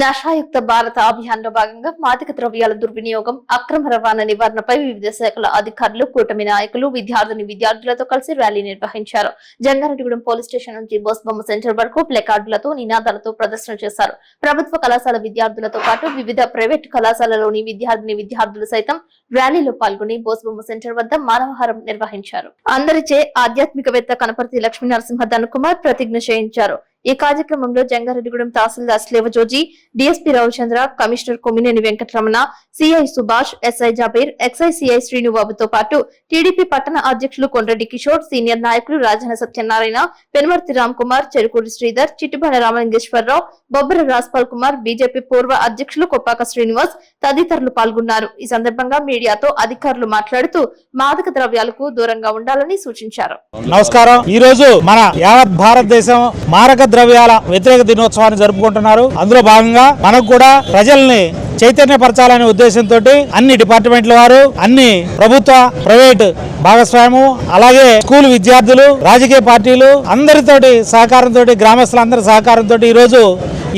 నషాయుక్త భారత అభియాన్లో భాగంగా మాదక ద్రవ్యాల దుర్వినియోగం అక్రమ రవాణా నివారణపై వివిధ శాఖల అధికారులు కూటమి నాయకులు విద్యార్థిని విద్యార్థులతో కలిసి ర్యాలీ నిర్వహించారు. జంగారెడ్డిగూడెం పోలీస్ స్టేషన్ నుంచి బోస్ బొమ్మ సెంటర్ వరకు ప్లెకార్డులతో నినాదాలతో ప్రదర్శన చేశారు. ప్రభుత్వ కళాశాల విద్యార్థులతో పాటు వివిధ ప్రైవేట్ కళాశాలలోని విద్యార్థిని విద్యార్థులు సైతం ర్యాలీలో పాల్గొని బోస్ బొమ్మ సెంటర్ వద్ద మానవహారం నిర్వహించారు. అందరిచే ఆధ్యాత్మికవేత్త కనపర్తి లక్ష్మీ నరసింహ ధనుకుమార్ ప్రతిజ్ఞ చేయించారు. ఈ కార్యక్రమంలో Jangareddygudem tahsildar స్లేవజోజి DSP Ravichandra commissioner Kommineni Venkataramana CI Subhash SI Jabir excise CI శ్రీనుబాబుతో పాటు టీడీపీ పట్టణ అధ్యక్షులు కొండ్రెడ్డి కిషోర్ సీనియర్ నాయకులు రాజన సత్యనారాయణ పెనుమర్తి రామ్ కుమార్ చెరుకూరి శ్రీధర్ చిట్టుబండ రామలింగేశ్వరరావు బొబ్బర రాజ్పాల్ కుమార్ బీజేపీ పూర్వ అధ్యక్షులు కొప్పాక శ్రీనివాస్ తదితరులు పాల్గొన్నారు. ఈ సందర్భంగా మీడియాతో అధికారులు మాట్లాడుతూ మాదక ద్రవ్యాలకు దూరంగా ఉండాలని సూచించారు. నమస్కారం. ఈ రోజు మన యావత్ భారతదేశం మారక ద్రవ్యాల వ్యతిరేక దినోత్సవాన్ని జరుపుకుంటున్నారు. అందులో భాగంగా మనకు కూడా ప్రజల్ని చైతన్యపరచాలనే ఉద్దేశంతో అన్ని డిపార్ట్మెంట్ల వారు అన్ని ప్రభుత్వ ప్రైవేట్ భాగస్వామ్యం అలాగే స్కూల్ విద్యార్థులు రాజకీయ పార్టీలు అందరితోటి సహకారంతో గ్రామస్తులందరి సహకారంతో ఈ రోజు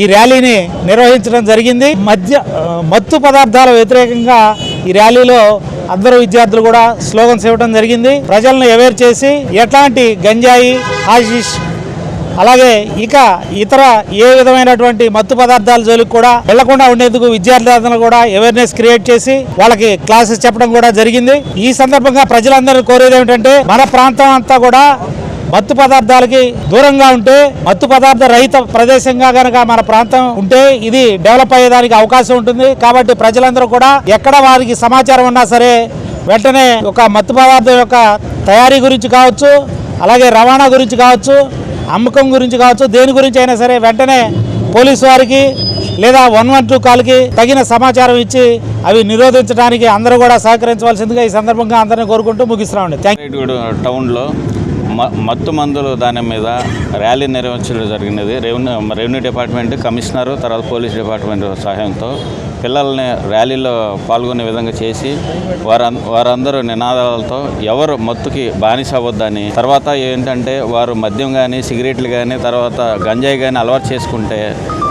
ఈ ర్యాలీని నిర్వహించడం జరిగింది. మద్య మత్తు పదార్థాల వ్యతిరేకంగా ఈ ర్యాలీలో అందరూ విద్యార్థులు కూడా స్లోగన్స్ ఇవ్వడం జరిగింది. ప్రజలను అవేర్ చేసి ఎట్లాంటి గంజాయి ఆశీష్ అలాగే ఇక ఇతర ఏ విధమైనటువంటి మత్తు పదార్థాల జోలికి కూడా వెళ్ళకుండా ఉండేందుకు విద్యార్థులందరూ కూడా అవేర్నెస్ క్రియేట్ చేసి వాళ్ళకి క్లాసెస్ చెప్పడం కూడా జరిగింది. ఈ సందర్భంగా ప్రజలందరూ కోరేది ఏమిటంటే మన ప్రాంతం అంతా కూడా మత్తు పదార్థాలకి దూరంగా ఉంటే మత్తు పదార్థ రహిత ప్రదేశంగా గనక మన ప్రాంతం ఉంటే ఇది డెవలప్ అయ్యేదానికి అవకాశం ఉంటుంది. కాబట్టి ప్రజలందరూ కూడా ఎక్కడ వారికి సమాచారం ఉన్నా సరే వెంటనే ఒక మత్తు పదార్థం యొక్క తయారీ గురించి కావచ్చు అలాగే రవాణా గురించి కావచ్చు అమ్మకం గురించి కావచ్చు దేని గురించి అయినా సరే వెంటనే పోలీసు వారికి లేదా వన్ వన్ టూ కాల్కి తగిన సమాచారం ఇచ్చి అవి నిరోధించడానికి అందరూ కూడా సహకరించవలసిందిగా ఈ సందర్భంగా అందరినీ కోరుకుంటూ ముగిస్తున్నామండి. థ్యాంక్ యూ టౌన్లో మత్తు మందులు దాని మీద ర్యాలీ నిర్వహించడం జరిగినది. రెవెన్యూ రెవెన్యూ డిపార్ట్మెంట్ కమిషనరు తర్వాత పోలీస్ డిపార్ట్మెంట్ సహాయంతో పిల్లల్ని ర్యాలీలో పాల్గొనే విధంగా చేసి వారం వారందరూ నినాదాలతో ఎవరు మత్తుకి బానిస అవ్వద్దని తర్వాత ఏంటంటే వారు మద్యం కానీ సిగరెట్లు కానీ తర్వాత గంజాయి కానీ అలవాటు చేసుకుంటే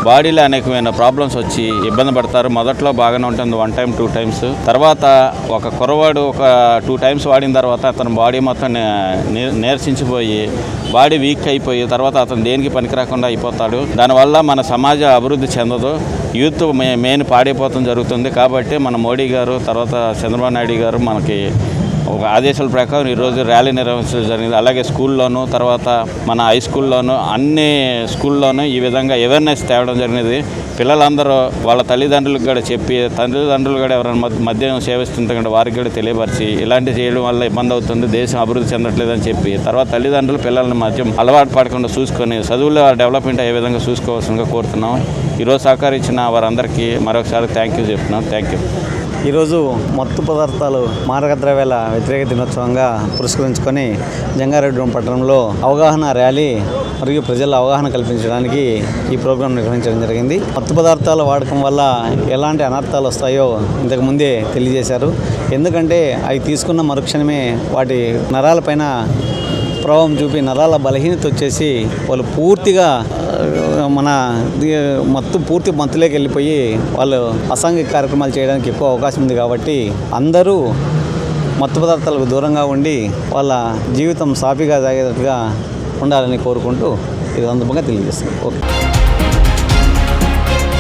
బాడీలో అనేకమైన ప్రాబ్లమ్స్ వచ్చి ఇబ్బంది పడతారు. మొదట్లో బాగానే ఉంటుంది వన్ టైం టూ టైమ్స్ తర్వాత ఒక కురవాడు ఒక టూ టైమ్స్ వాడిన తర్వాత అతని బాడీ మొత్తం నే- నీరసించిపోయి బాడీ వీక్ అయిపోయి తర్వాత అతను దేనికి పనికిరాకుండా అయిపోతాడు. దానివల్ల మన సమాజ అభివృద్ధి చెందదు. యూత్ మెయిన్ పాడైపోవడం జరుగుతుంది. కాబట్టి మన మోడీ గారు తర్వాత చంద్రబాబు నాయుడు గారు మనకి ఒక ఆదేశాల ప్రకారం ఈరోజు ర్యాలీ నిర్వహించడం జరిగింది. అలాగే స్కూల్లోనూ తర్వాత మన హై స్కూల్లోనూ అన్ని స్కూల్లోనూ ఈ విధంగా అవేర్నెస్ తేవడం జరిగినది. పిల్లలందరూ వాళ్ళ తల్లిదండ్రులకు కూడా చెప్పి తల్లిదండ్రులు కూడా ఎవరైనా మద్యం సేవిస్తుంటే కూడా వారికి కూడా తెలియపరిచి ఇలాంటి చేయడం వల్ల ఇబ్బంది అవుతుంది దేశం అభివృద్ధి చెందట్లేదని చెప్పి తర్వాత తల్లిదండ్రులు పిల్లల్ని మద్యం అలవాటు పడకుండా చూసుకొని చదువులో డెవలప్మెంట్ అయ్యే విధంగా చూసుకోవాల్సిందిగా కోరుతున్నాం ఈరోజు సహకరించిన వారందరికీ మరొకసారి థ్యాంక్ యూ చెప్తున్నాం. థ్యాంక్ యూ ఈరోజు మత్తు పదార్థాలు మారకద్రవ్యాల వ్యతిరేక దినోత్సవంగా పురస్కరించుకొని జంగారెడ్డి పట్టణంలో అవగాహన ర్యాలీ మరియు ప్రజల అవగాహన కల్పించడానికి ఈ ప్రోగ్రాం నిర్వహించడం జరిగింది. మత్తు పదార్థాల వాడకం వల్ల ఎలాంటి అనర్థాలు వస్తాయో ఇంతకుముందే తెలియజేశారు. ఎందుకంటే అవి తీసుకున్న మరుక్షణమే వాటి నరాలపైన ప్రభావం చూపి నరాల బలహీనత వచ్చేసి వాళ్ళు పూర్తిగా మన మొత్తం మత్తు పూర్తి మత్తులోకి వెళ్ళిపోయి వాళ్ళు అసాంఘిక కార్యక్రమాలు చేయడానికి ఎక్కువ అవకాశం ఉంది కాబట్టి అందరూ మత్తు పదార్థాలకు దూరంగా ఉండి వాళ్ళ జీవితం సాఫీగా సాగేటట్టుగా ఉండాలని కోరుకుంటూ ఇది సందర్భంగా తెలియజేస్తుంది ఓకే.